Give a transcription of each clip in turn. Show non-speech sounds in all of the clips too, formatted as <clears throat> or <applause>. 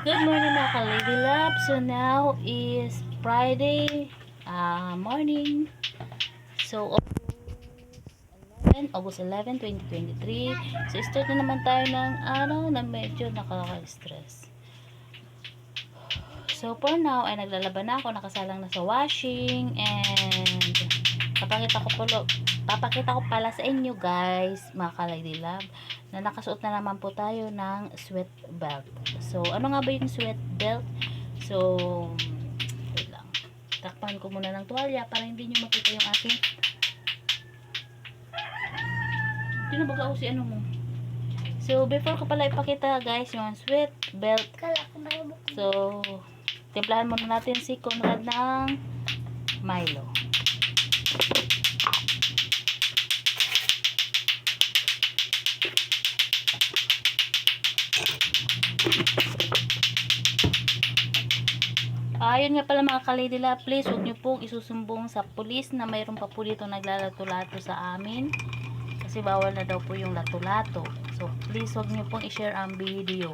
Good morning mga ka-Lady Love. So now is Friday uh, morning. So August 11, August 11, 2023. So start na naman tayo ng araw na medyo nakaka-stress. So for now ay naglalaban na ako, nakasalang na sa washing and papakita ko po papakita ko pala sa inyo guys, mga ka-Lady Love na nakasuot na naman po tayo ng sweat belt. So, ano nga ba yung sweat belt? So, wait lang. Takpan ko muna ng tuwalya para hindi nyo makita yung aking Tinabaga ko si ano mo. So, before ko pala ipakita guys, yung sweat belt. So, timplahan muna natin si Conrad ng Milo. Ayun nga pala mga kalidila, please huwag niyo pong isusumbong sa pulis na mayroon pa po dito naglalato-lato sa amin. Kasi bawal na daw po yung lato-lato. So please huwag niyo pong i-share ang video.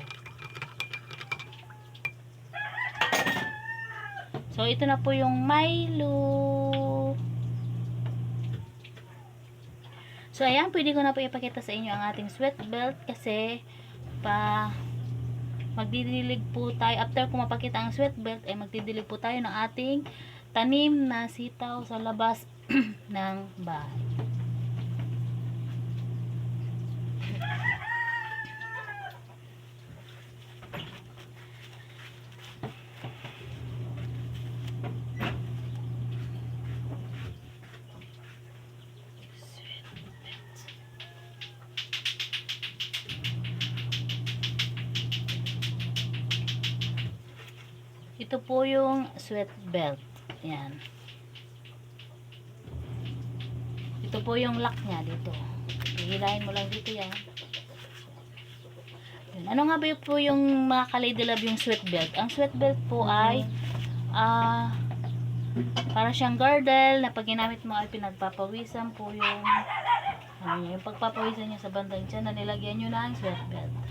So ito na po yung Milo. So ayan, pwede ko na po ipakita sa inyo ang ating sweat belt kasi pa magdidilig po tayo. After ko mapakita ang sweat belt ay magdidilig po tayo ng ating tanim na sitaw sa labas <clears throat> ng bahay Ito po yung sweat belt. Yan. Ito po yung lock niya dito. Hihilahin mo lang dito yan. Yan. Ano nga ba yun po yung mga ka-lady love yung sweat belt? Ang sweat belt po ay ah para siyang girdle na pag ginamit mo ay pinagpapawisan po yung ano yun, yung pagpapawisan niya sa bandang dyan na nilagyan nyo na ang sweat belt.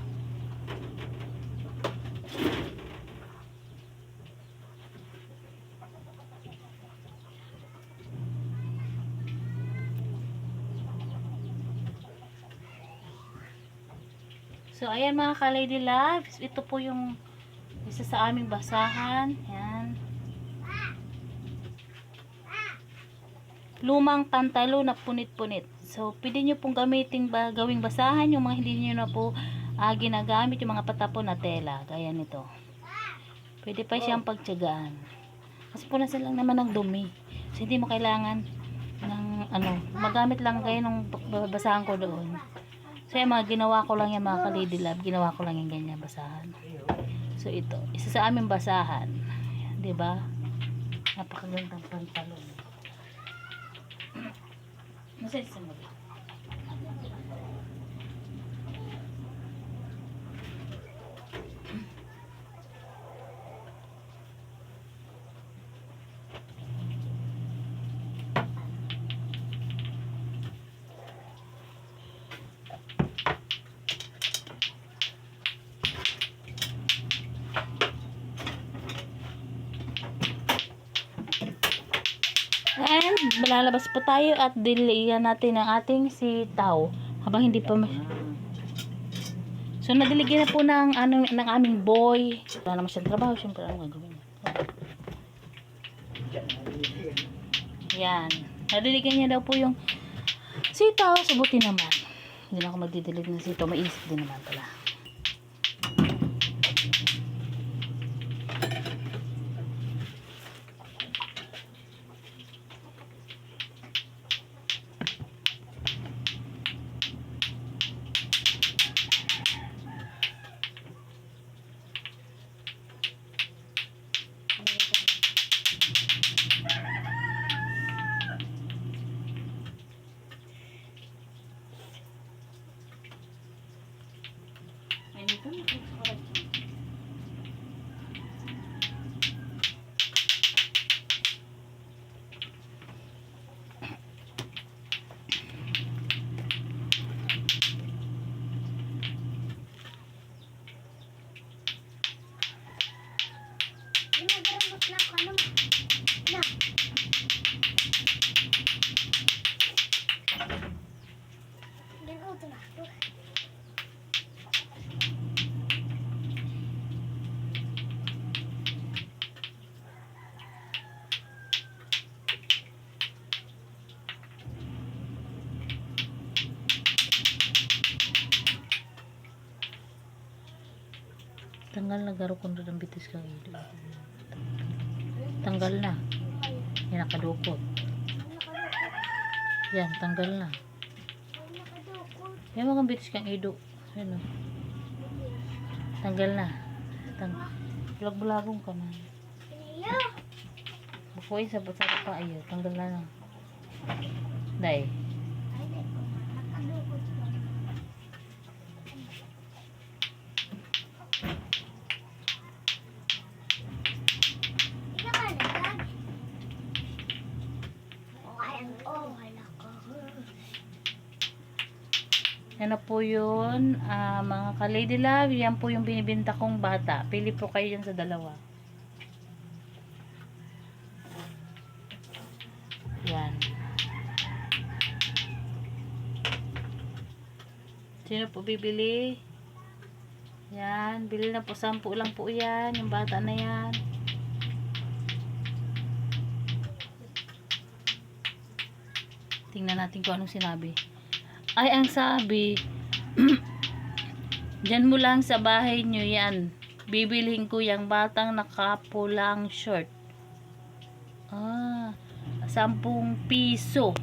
So, ayan mga ka-lady loves. Ito po yung isa sa aming basahan. Yan. Lumang pantalo na punit-punit. So, pwede nyo pong gamitin ba, gawing basahan yung mga hindi nyo na po ah, ginagamit yung mga patapon na tela. Gaya nito. Pwede pa siyang pagtyagaan. Kasi punasan lang naman ng dumi. So, hindi mo kailangan ng ano, magamit lang kayo nung basahan ko doon. So, yung mga ginawa ko lang yung mga ka-lady love, ginawa ko lang yung ganyan basahan. So, ito. Isa sa aming basahan. Di ba? Napakagandang pantalon. Nasa isa mo malalabas pa tayo at diligan natin ang ating sitaw. Habang hindi pa So, nadiligyan na po ng, ano, ng aming boy. Wala naman siyang trabaho. Siyempre, ano gagawin niya? Yan. Nadiligyan niya daw po yung sitaw. Subuti naman. Hindi na ako magdidilig ng sitaw. Maisip din naman pala. Ginagarambot lang ka naman. Na. Ginuto na. Tanggal na garo kung doon ang bitis kang ilo. Tanggal na. Yan nakadukot. Yan, tanggal na. Yan mga bitis kang ido. Yan o. Tanggal na. Tang Bulag-bulagong ka na. Bukoy sa bata pa ayo. Tanggal na na. Day. Ay, di. Nakadukot pa. Ikaw ka naglag? Oh, ayan. Oh, wala ka. Yan na po yun. Ah, mga ka-lady love, yan po yung binibinta kong bata. Pili po kayo dyan sa dalawa. Yan. Sino po bibili? Yan, bili na po. Sampu lang po yan. Yung bata na yan. Tingnan natin kung anong sinabi. Ay, ang sabi, <clears throat> Diyan mo lang sa bahay nyo yan. Bibilhin ko yung batang nakapulang short. Ah, 10 piso.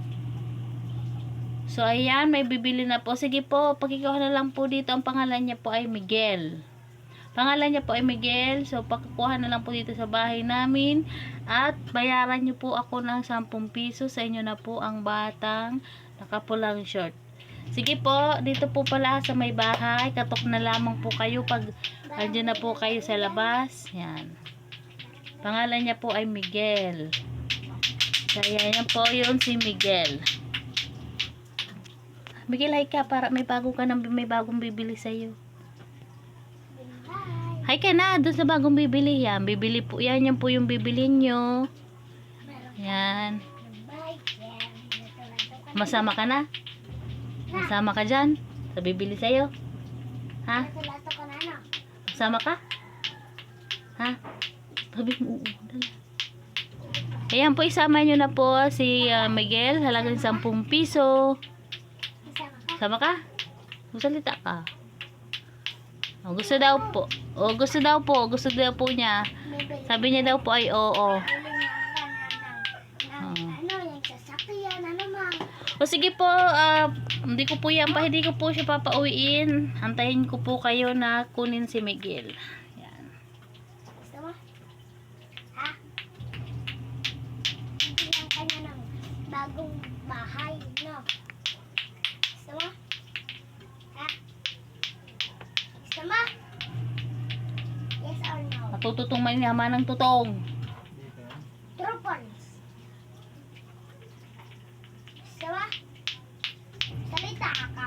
So, ayan, may bibili na po. Sige po, pakikuha na lang po dito. Ang pangalan niya po ay Miguel. Pangalan niya po ay Miguel. So, pakukuha na lang po dito sa bahay namin. At bayaran niyo po ako ng 10 piso. Sa inyo na po ang batang nakapulang short. Sige po, dito po pala sa may bahay. Katok na lamang po kayo pag andyan na po kayo sa labas. Yan. Pangalan niya po ay Miguel. Kaya yan po yun si Miguel. Miguel, hi ka para may bago ka nang may bagong bibili sa'yo. Bye. Hi ka na, doon sa bagong bibili yan. Bibili po yan, yan po yung bibili nyo. Yan. Masama ka na? Masama ka dyan? Sa bibili sa'yo? Ha? Ito ka? Ha? Sabi mo. Ayan po, isama nyo na po si ah, Miguel. Halagang 10 piso. Sama ka? Magsalita ka. O, gusto daw po. O, gusto daw po. Gusto daw po niya. Sabi niya daw po ay oo. Ano, ano? O sige po, ah, hindi ko po yan pa, hindi ko po siya papauwiin. Antayin ko po kayo na kunin si Miguel. Yan. Gusto mo? Ha? Bibili ka niya ng bagong bahay, no? Gusto mo? Ha? Gusto mo? Yes or no? Matututong may yaman ng tutong. True points. Gusto mo? Salita ka.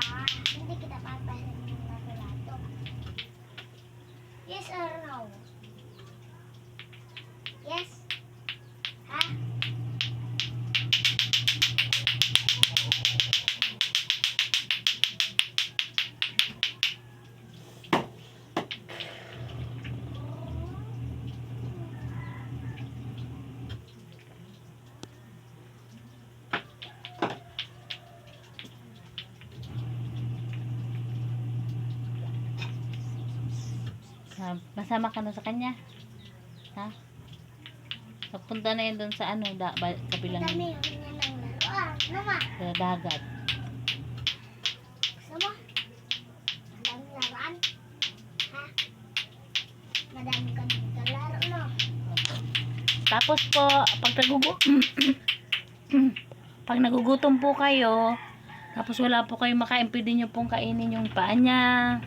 Hindi kita papahin ng natulato. Yes or no? Ah, masama ka na sa kanya. Ha? Papunta na yun doon sa ano, da, ba, kabilang laruan. Ano sa dagat. Gusto mo? Madami? Ha? Madami ka dito laro, no? Tapos po, pag nagugu <clears throat> pag nagugutom po kayo, tapos wala po kayong makain, pwede nyo pong kainin yung paa niya.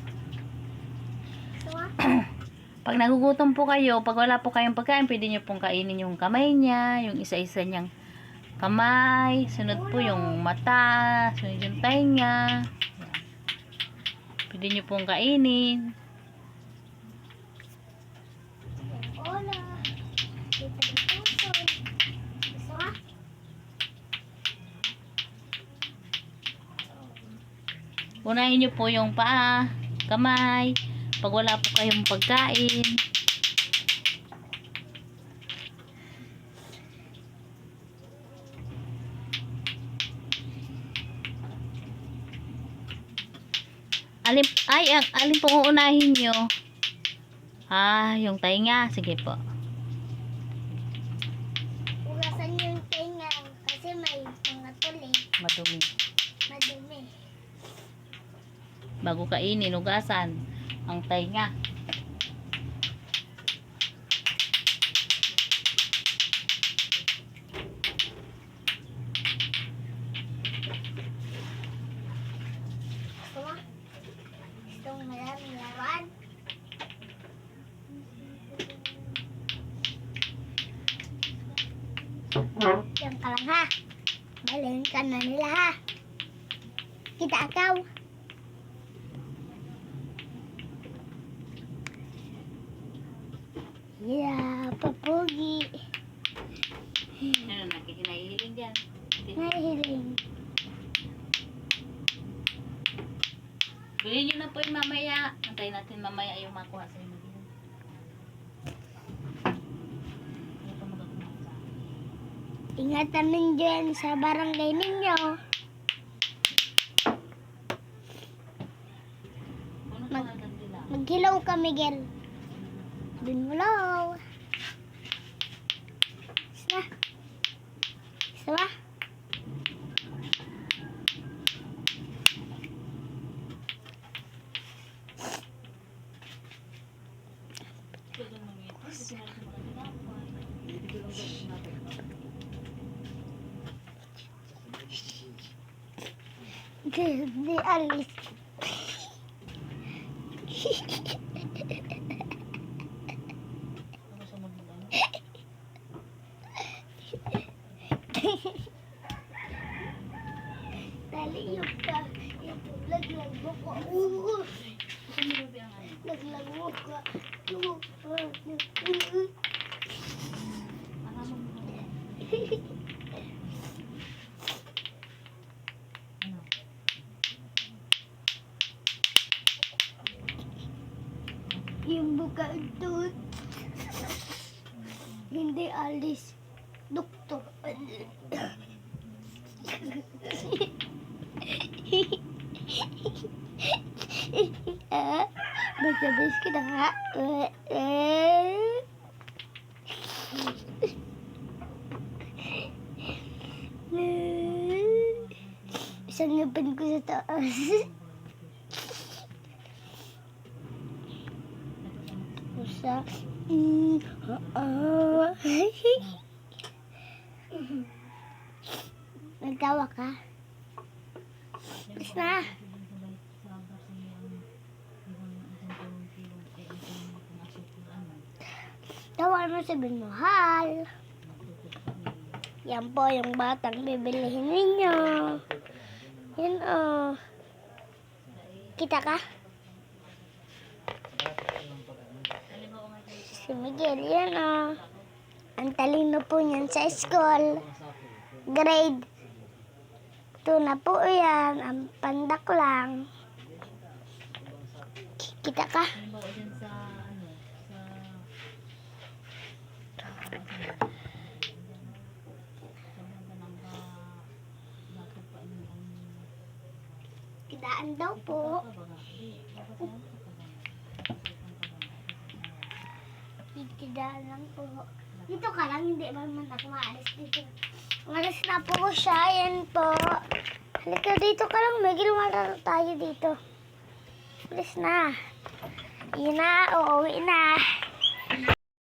<clears throat> Pag nagugutom po kayo, pag wala po kayong pagkain, pwede nyo pong kainin yung kamay niya, yung isa-isa niyang kamay, sunod po yung mata, sunod yung tainga. Pwede nyo pong kainin. Unahin nyo po yung paa, kamay, pag wala po kayong pagkain. Alin, ay, ang, alin pong uunahin nyo? Ah, yung tainga. Sige po. Ugasan yung tenga kasi may mga tuli. Madumi. Madumi. Bago kainin, ugasan ang tainga. Gusto mo? Gusto mo maraming laruan? Diyan ka lang ha. Balhin ka na nila ha. Kita akaw. Yeah, papugi. Ano, nakikinahiling dyan. Nahihiling. Bilhin nyo na po yung mamaya. Antayin natin mamaya yung makuha sa inyo. Ingatan ninyo yan sa barangay ninyo. Mag-. Maghilaw ka, Miguel. Dun mo law. Isa. Isa ba? Pwede mo ito. Pwede natin mga tinapay. Mga ano? Dali yung pa. Yung laglag mo ko. Uh, Gusto mo ba ang ano? laglag mo ko. Uh, Ano mo ba? Ano? Yung buka doon. Hindi alis. Doktor. ah, Basta-bas ka na nga. Eh, eh. <laughs> ko. Pusa. Mm, ah. Nagtawa ka? Na. Tawa mo sabihin mo. Yan po yung batang bibilihin ninyo. Yan o. Kita ka? Si Miguel, yan o. Ang talino po niyan sa school. Grade 2 na po yan. Ang pandak lang. Kita ka? Kitaan daw po. Kikitaan lang po. Dito ka lang, hindi ba man ako maalis dito. Umalis na po siya, yan po. Halika dito ka lang, Miguel, malaro tayo dito. Alis na. Yun na, uuwi na.